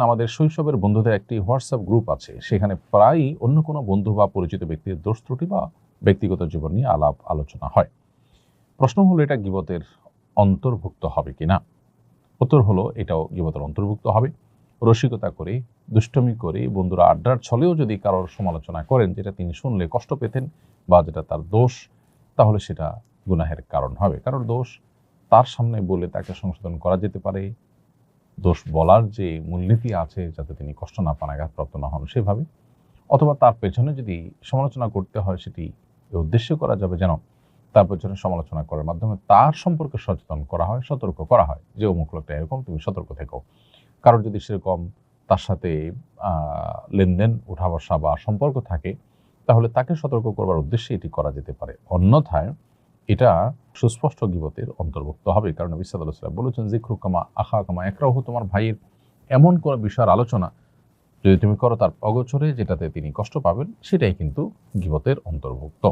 আমাদের শৈশবের বন্ধুদের একটি হোয়াটসঅ্যাপ গ্রুপ আছে। সেখানে প্রায়ই অন্য কোনো বন্ধু বা পরিচিত ব্যক্তির দোষ ত্রুটি বা ব্যক্তিগত জীবন নিয়ে আলাপ আলোচনা হয়। প্রশ্ন হলো, এটা গিবতের অন্তর্ভুক্ত হবে কিনা? উত্তর হলো, এটাও গিবতের অন্তর্ভুক্ত হবে। রসিকতা করে, দুষ্টমি করে বন্ধুরা আড্ডার ছলেও যদি কারোর সমালোচনা করেন, যেটা তিনি শুনলে কষ্ট পেতেন বা যেটা তার দোষ, তাহলে সেটা গুনাহের কারণ হবে। কারণ দোষ তার সামনে বলে তাকে সংশোধন করা যেতে পারে দোষ বলার যে মূলনীতি আছে যাতে তিনি কষ্ট না পান, আঘাতপ্রাপ্ত না হন, সেভাবে। অথবা তার পেছনে যদি সমালোচনা করতে হয়, সেটি উদ্দেশ্য করা যাবে যেন তার পেছনে সমালোচনা করার মাধ্যমে তার সম্পর্কে সচেতন করা হয়, সতর্ক করা হয়। যে অমুক লোকটা এরকম, তুমি সতর্ক থেকো। কারণ যদি সেরকম তার সাথে লেনদেন উঠা বসা বা সম্পর্ক থাকে, তাহলে তাকে সতর্ক করবার উদ্দেশ্যে এটি করা যেতে পারে। অন্যথায় এটা সুস্পষ্ট গিবতের অন্তর্ভুক্ত হবে। কারণ আলাইহি বলেছেন জিক্রু কামা আখা কামা একরাহ তোমার ভাইয়ের এমন কোনো বিষয়ের আলোচনা যদি তুমি করো তার অগোচরে যেটাতে তিনি কষ্ট পাবেন, সেটাই কিন্তু গিবতের অন্তর্ভুক্ত।